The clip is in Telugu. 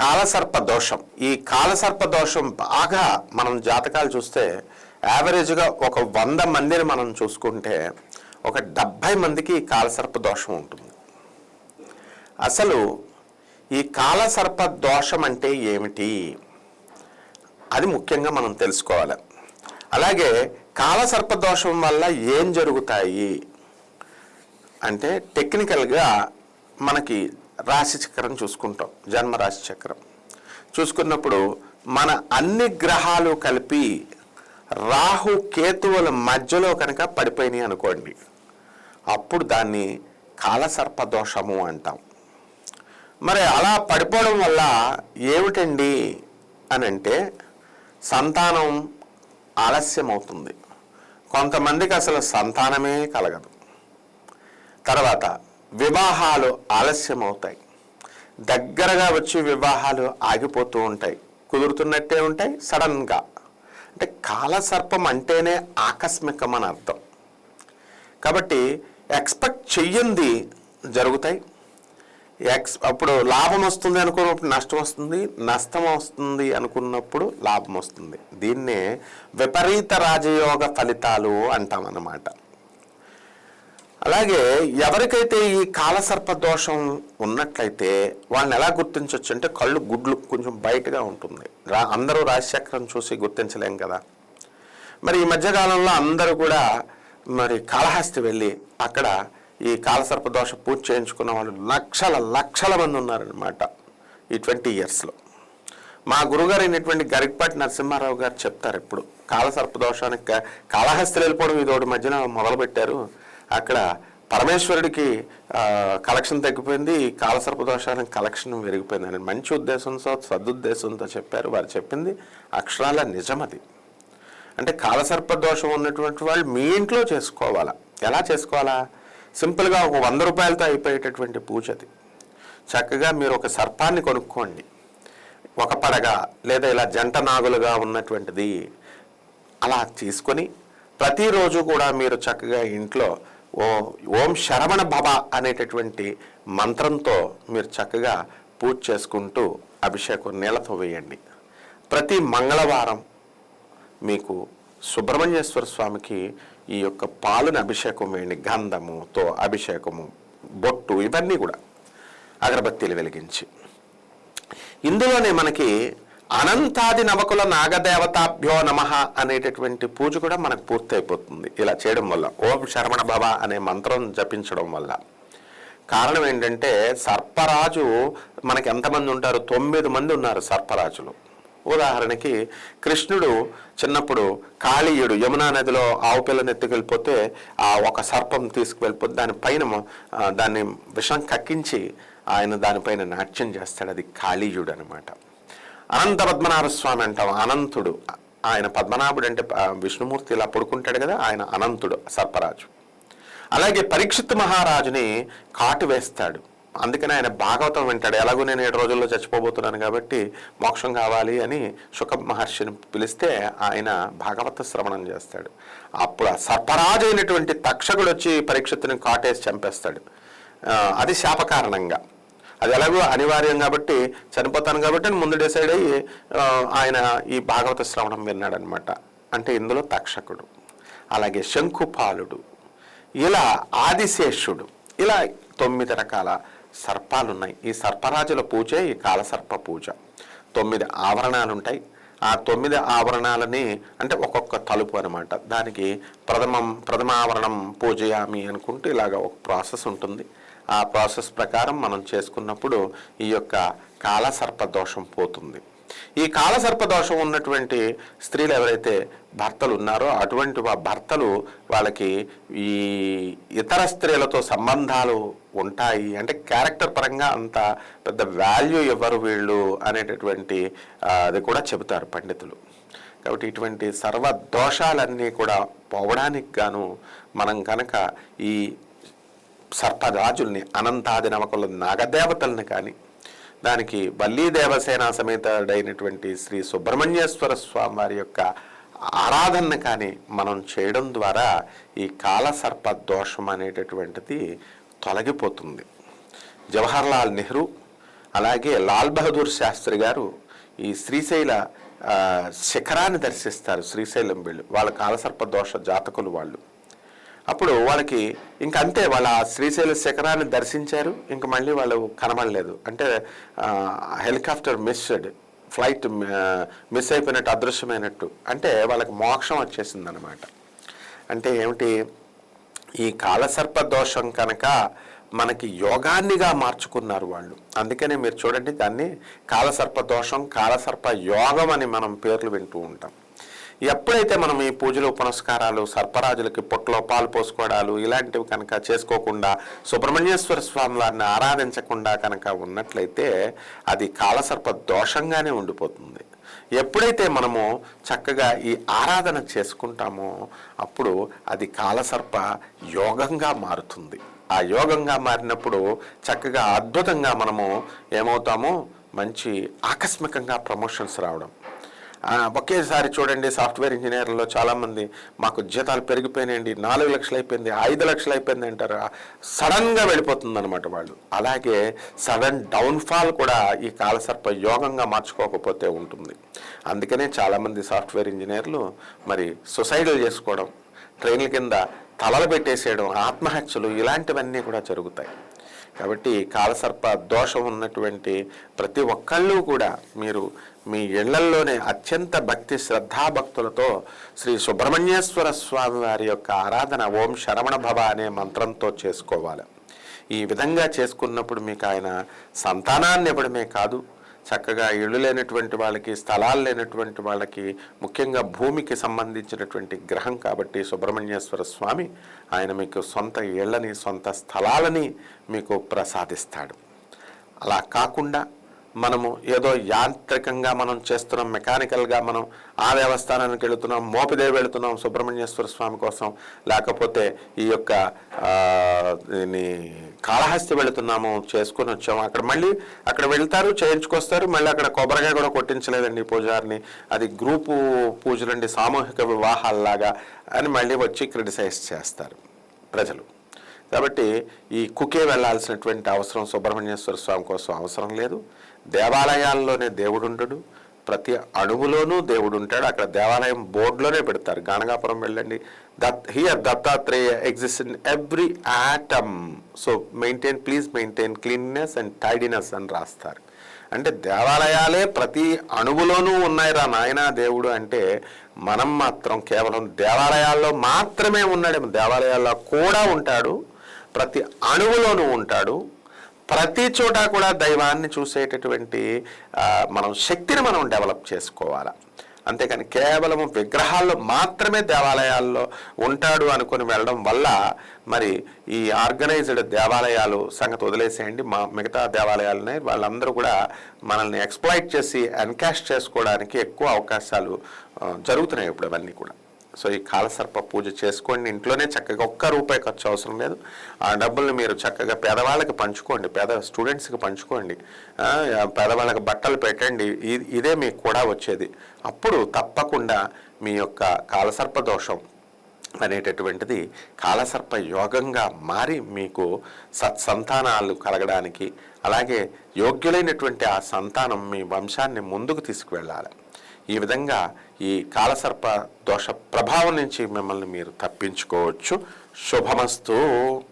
కాలసర్ప దోషం ఈ కాలసర్ప దోషం బాగా మనం జాతకాలు చూస్తే యావరేజ్గా ఒక వంద మందిని మనం చూసుకుంటే ఒక డెబ్భై మందికి ఈ కాలసర్ప దోషం ఉంటుంది. అసలు ఈ కాలసర్ప దోషం అంటే ఏమిటి? అది ముఖ్యంగా మనం తెలుసుకోవాలి. అలాగే కాలసర్ప దోషం వల్ల ఏం జరుగుతాయి? అంటే టెక్నికల్గా మనకి రాశి చక్రం చూసుకుంటాం జన్మ రాశి చక్రం. చూసుకున్నప్పుడు మన అన్ని గ్రహాలు కలిపి రాహు కేతువుల మధ్యలో కనుక పడిపోయినాయి అనుకోండి అప్పుడు దాన్ని కాలసర్పదోషము అంటాం. మరి అలా పడిపోవడం వల్ల ఏమిటండి అని అంటే సంతానం ఆలస్యం అవుతుంది కొంతమందికి అసలు సంతానమే కలగదు. తర్వాత వివాహాలు ఆలస్యం అవుతాయి దగ్గరగా వచ్చి వివాహాలు ఆగిపోతూ ఉంటాయి. కుదురుతున్నట్టే ఉంటాయి సడన్గా. అంటే కాలసర్పం అంటేనే ఆకస్మికం అని అర్థం. కాబట్టి ఎక్స్పెక్ట్ చెయ్యంది జరుగుతాయి. ఎక్స్ అప్పుడు లాభం వస్తుంది అనుకున్నప్పుడు నష్టం వస్తుంది నష్టం వస్తుంది అనుకున్నప్పుడు లాభం వస్తుంది. దీన్నే విపరీత రాజయోగ ఫలితాలు అంటాం అన్నమాట అలాగే ఎవరికైతే ఈ కాలసర్ప దోషం ఉన్నట్లయితే వాళ్ళని ఎలా గుర్తించవచ్చు అంటే కళ్ళు గుడ్లు కొంచెం బయటగా ఉంటుంది. రా అందరూ రాశిచక్రం చూసి గుర్తించలేం కదా. మరి ఈ మధ్యకాలంలో అందరూ కూడా మరి కాళహస్తి వెళ్ళి అక్కడ ఈ కాలసర్ప దోష పూజ చేయించుకున్న వాళ్ళు లక్షల లక్షల మంది ఉన్నారనమాట ఈ ట్వంటీ ఇయర్స్లో. మా గురుగారు అయినటువంటి గరికపాటి నరసింహారావు గారు చెప్తారు ఇప్పుడు కాలసర్ప దోషానికి కాళహస్తి వెళ్ళిపోవడం ఒకటి మధ్యన మొదలుపెట్టారు. అక్కడ పరమేశ్వరుడికి కలెక్షన్ తగ్గిపోయింది కాలసర్ప దోషానికి కలెక్షన్ పెరిగిపోయింది అని మంచి ఉద్దేశంతో సదుద్దేశంతో చెప్పారు. వారు చెప్పింది అక్షరాల నిజమది. అంటే కాలసర్ప దోషం ఉన్నటువంటి వాళ్ళు మీ ఇంట్లో చేసుకోవాలా? ఎలా చేసుకోవాలా? సింపుల్గా ఒక వంద రూపాయలతో అయిపోయేటటువంటి పూజ అది చక్కగా మీరు ఒక సర్పాన్ని కొనుక్కోండి. ఒక పడగ లేదా ఇలా జంట నాగులుగా ఉన్నటువంటిది అలా తీసుకొని ప్రతిరోజు కూడా మీరు చక్కగా ఇంట్లో ఓ ఓం శరవణ భవ అనేటటువంటి మంత్రంతో మీరు చక్కగా పూజ చేసుకుంటూ అభిషేకం నీళ్ళతో వేయండి. ప్రతి మంగళవారం మీకు సుబ్రహ్మణ్యేశ్వర స్వామికి ఈ యొక్క పాలుని అభిషేకం వేయండి. గంధముతో అభిషేకము బొట్టు ఇవన్నీ కూడా అగరబత్తీలు వెలిగించి. ఇందులోనే మనకి అనంతాది నవకుల నాగదేవతాభ్యో నమ అనేటటువంటి పూజ కూడా మనకు పూర్తయిపోతుంది. ఇలా చేయడం వల్ల ఓం శరవణ భవ అనే మంత్రం జపించడం వల్ల. కారణం ఏంటంటే సర్పరాజు మనకి ఎంతమంది ఉంటారు? తొమ్మిది మంది ఉన్నారు సర్పరాజులు. ఉదాహరణకి కృష్ణుడు చిన్నప్పుడు కాళీయుడు యమునా నదిలో ఆవు పిల్లని ఎత్తుకెళ్ళిపోతే ఆ ఒక సర్పం తీసుకువెళ్ళిపోతే దానిపైన దాన్ని విషం కక్కించి ఆయన దానిపైన నాట్యం చేస్తాడు. అది కాళీయుడు అనమాట అనంత పద్మనాభ స్వామి అంటాం అనంతుడు. ఆయన పద్మనాభుడు అంటే విష్ణుమూర్తి ఇలా పడుకుంటాడు కదా ఆయన అనంతుడు సర్పరాజు. అలాగే పరీక్షిత్ మహారాజుని కాటు వేస్తాడు. అందుకని ఆయన భాగవతం వింటాడు. ఎలాగో నేను ఏడు రోజుల్లో చచ్చిపోబోతున్నాను కాబట్టి మోక్షం కావాలి అని శుక మహర్షిని పిలిస్తే ఆయన భాగవత శ్రవణం చేస్తాడు. అప్పుడు సర్పరాజు అయినటువంటి తక్షకుడు వచ్చి పరీక్షిత్తుని కాటేసి చంపేస్తాడు. అది శాపకారణంగా. అది ఎలాగో అనివార్యం కాబట్టి చనిపోతాను కాబట్టి ముందు డిసైడ్ అయ్యి ఆయన ఈ భాగవత శ్రవణం విన్నాడనమాట అంటే ఇందులో తక్షకుడు అలాగే శంకుపాలుడు ఇలా ఆదిశేషుడు ఇలా తొమ్మిది రకాల సర్పాలు ఉన్నాయి ఈ సర్పరాజుల పూజే ఈ కాలసర్ప పూజ. తొమ్మిది ఆవరణాలు ఉంటాయి ఆ తొమ్మిది ఆవరణాలని అంటే ఒక్కొక్క తలుపు అనమాట దానికి ప్రథమం ప్రథమావరణం పూజయామి అనుకుంటూ ఇలాగ ఒక ప్రాసెస్ ఉంటుంది. ఆ ప్రాసెస్ ప్రకారం మనం చేసుకున్నప్పుడు ఈ యొక్క కాలసర్ప దోషం పోతుంది. ఈ కాలసర్ప దోషం ఉన్నటువంటి స్త్రీలు ఎవరైతే భర్తలు ఉన్నారో అటువంటి భర్తలు వాళ్ళకి ఈ ఇతర స్త్రీలతో సంబంధాలు ఉంటాయి. అంటే క్యారెక్టర్ పరంగా అంత పెద్ద వాల్యూ ఇవ్వరు వీళ్ళు అనేటటువంటి అది కూడా చెబుతారు పండితులు. కాబట్టి ఇటువంటి సర్వ దోషాలన్నీ కూడా పోవడానికి గాను మనం కనుక ఈ సర్పరాజుల్ని అనంతాది నవకుల నాగదేవతల్ని కానీ దానికి బల్లీ దేవసేన సమేతుడైనటువంటి శ్రీ సుబ్రహ్మణ్యేశ్వర స్వామి వారి యొక్క ఆరాధన కానీ మనం చేయడం ద్వారా ఈ కాలసర్ప దోషం అనేటటువంటిది తొలగిపోతుంది. జవహర్లాల్ నెహ్రూ అలాగే లాల్ బహదూర్ శాస్త్రి గారు ఈ శ్రీశైల శిఖరాన్ని దర్శిస్తారు శ్రీశైలం వెళ్ళి. వాళ్ళ కాలసర్ప దోష జాతకులు వాళ్ళు. అప్పుడు వాళ్ళకి ఇంక అంతే వాళ్ళ శ్రీశైల శిఖరాన్ని దర్శించారు. ఇంక మళ్ళీ వాళ్ళు కనబడలేదు. అంటే హెలికాప్టర్ మిస్డ్ ఫ్లైట్ మిస్ అయిపోయినట్టు అదృశ్యమైనట్టు. అంటే వాళ్ళకి మోక్షం వచ్చేసింది అనమాట అంటే ఏమిటి? ఈ కాలసర్ప దోషం కనుక మనకి యోగాన్నిగా మార్చుకున్నారు వాళ్ళు. అందుకనే మీరు చూడండి దాన్ని కాలసర్ప దోషం కాలసర్ప యోగం అని మనం పేర్లు వింటూ ఉంటాం. ఎప్పుడైతే మనం ఈ పూజలు పునస్కారాలు సర్పరాజులకి పొట్టలో పాలు పోసుకోవడాలు ఇలాంటివి కనుక చేసుకోకుండా సుబ్రహ్మణ్యేశ్వర స్వామి వారిని ఆరాధించకుండా కనుక ఉన్నట్లయితే అది కాలసర్ప దోషంగానే ఉండిపోతుంది. ఎప్పుడైతే మనము చక్కగా ఈ ఆరాధన చేసుకుంటామో అప్పుడు అది కాలసర్ప యోగంగా మారుతుంది. ఆ యోగంగా మారినప్పుడు చక్కగా అద్భుతంగా మనము ఏమవుతామో? మంచి ఆకస్మికంగా ప్రమోషన్స్ రావడం. ఒకేసారి చూడండి సాఫ్ట్వేర్ ఇంజనీర్లలో చాలామంది మాకు జీతాలు పెరిగిపోయినాయండి. నాలుగు లక్షలు అయిపోయింది ఐదు లక్షలు అయిపోయింది అంటారు. సడన్గా వెళ్ళిపోతుంది అనమాట వాళ్ళు. అలాగే సడన్ డౌన్ఫాల్ కూడా ఈ కాలసర్ప యోగంగా మార్చుకోకపోతే ఉంటుంది. అందుకనే చాలామంది సాఫ్ట్వేర్ ఇంజనీర్లు మరి సొసైడల్ చేసుకోవడం ట్రైన్ల కింద తలలు పెట్టేసేయడం ఆత్మహత్యలు ఇలాంటివన్నీ కూడా జరుగుతాయి. కాబట్టి కాలసర్ప దోషం ఉన్నటువంటి ప్రతి ఒక్కళ్ళు కూడా మీరు మీ ఇళ్ళల్లోనే అత్యంత భక్తి శ్రద్ధాభక్తులతో శ్రీ సుబ్రహ్మణ్యేశ్వర స్వామి వారి యొక్క ఆరాధన ఓం శరవణ భవ అనే మంత్రంతో చేసుకోవాలి. ఈ విధంగా చేసుకున్నప్పుడు మీకు ఆయన సంతానాన్ని ఇవ్వడమే కాదు చక్కగా ఇళ్ళు లేనటువంటి వాళ్ళకి స్థలాలు లేనటువంటి వాళ్ళకి ముఖ్యంగా భూమికి సంబంధించినటువంటి గ్రహం కాబట్టి సుబ్రహ్మణ్యేశ్వర స్వామి ఆయన మీకు సొంత ఇళ్ళని సొంత స్థలాలని మీకు ప్రసాదిస్తాడు. అలా కాకుండా మనము ఏదో యాంత్రికంగా మనం చేస్తున్నాం మెకానికల్గా మనం ఆ దేవస్థానానికి వెళుతున్నాం మోపిదే వెళుతున్నాం సుబ్రహ్మణ్యేశ్వర స్వామి కోసం. లేకపోతే ఈ యొక్క దీన్ని కాళహస్తి వెళుతున్నాము చేసుకుని వచ్చాము. అక్కడ మళ్ళీ అక్కడ వెళ్తారు చేయించుకొస్తారు. మళ్ళీ అక్కడ కొబ్బరికాయ కూడా కొట్టించలేదండి పూజారిని. అది గ్రూపు పూజలండి సామూహిక వివాహాల్లాగా అని మళ్ళీ వచ్చి క్రిటిసైజ్ చేస్తారు ప్రజలు. కాబట్టి ఈ కుకే వెళ్ళాల్సినటువంటి అవసరం సుబ్రహ్మణ్యేశ్వర స్వామి కోసం అవసరం లేదు. దేవాలయాల్లోనే దేవుడు ఉండడు ప్రతి అణువులోనూ దేవుడు ఉంటాడు అక్కడ దేవాలయం బోర్డులోనే పెడతారు. గానగాపురం వెళ్ళండి. Datta here Dattatreya exist in every atom so maintain please maintain cleanness and tidiness అని రాస్తారు. అంటే దేవాలయాలే ప్రతి అణువులోనూ ఉన్నాయిరా నాయనా దేవుడు అంటే మనం మాత్రం కేవలం దేవాలయాల్లో మాత్రమే ఉన్నాడేమో. దేవాలయాల్లో కూడా ఉంటాడు. ప్రతి అణువులోనూ ఉంటాడు. ప్రతి చోట కూడా దైవాన్ని చూసేటటువంటి మనం శక్తిని మనం డెవలప్ చేసుకోవాలి. అంతేకాని కేవలం విగ్రహాల్లో మాత్రమే దేవాలయాల్లో ఉంటాడు అనుకుని వెళ్ళడం వల్ల మరి ఈ ఆర్గనైజ్డ్ దేవాలయాలు సంగతి వదిలేసేయండి. మా మిగతా దేవాలయాలనే వాళ్ళందరూ కూడా మనల్ని ఎక్స్ప్లాయిట్ చేసి ఎన్కాష్ చేసుకోవడానికి ఎక్కువ అవకాశాలు జరుగుతున్నాయి ఇప్పుడు అవన్నీ కూడా. సో ఈ కాలసర్ప పూజ చేసుకోండి. ఇంట్లోనే చక్కగా ఒక్క రూపాయి ఖర్చు అవసరం లేదు. ఆ డబ్బుల్ని మీరు చక్కగా పేదవాళ్ళకి పంచుకోండి. పేద స్టూడెంట్స్కి పంచుకోండి. పేదవాళ్ళకి బట్టలు పెట్టండి. ఇ- ఇదే మీకు కూడా వచ్చేది. అప్పుడు తప్పకుండా మీ యొక్క కాలసర్ప దోషం అనేటటువంటిది కాలసర్ప యోగంగా మారి మీకు సత్సంతానాలు కలగడానికి అలాగే యోగ్యులైనటువంటి ఆ సంతానం మీ వంశాన్ని ముందుకు తీసుకువెళ్ళాలి. ఈ విధంగా ఈ కాలసర్ప దోష ప్రభావం నుంచి మిమ్మల్ని మీరు తప్పించుకోవచ్చు. శుభమస్తు.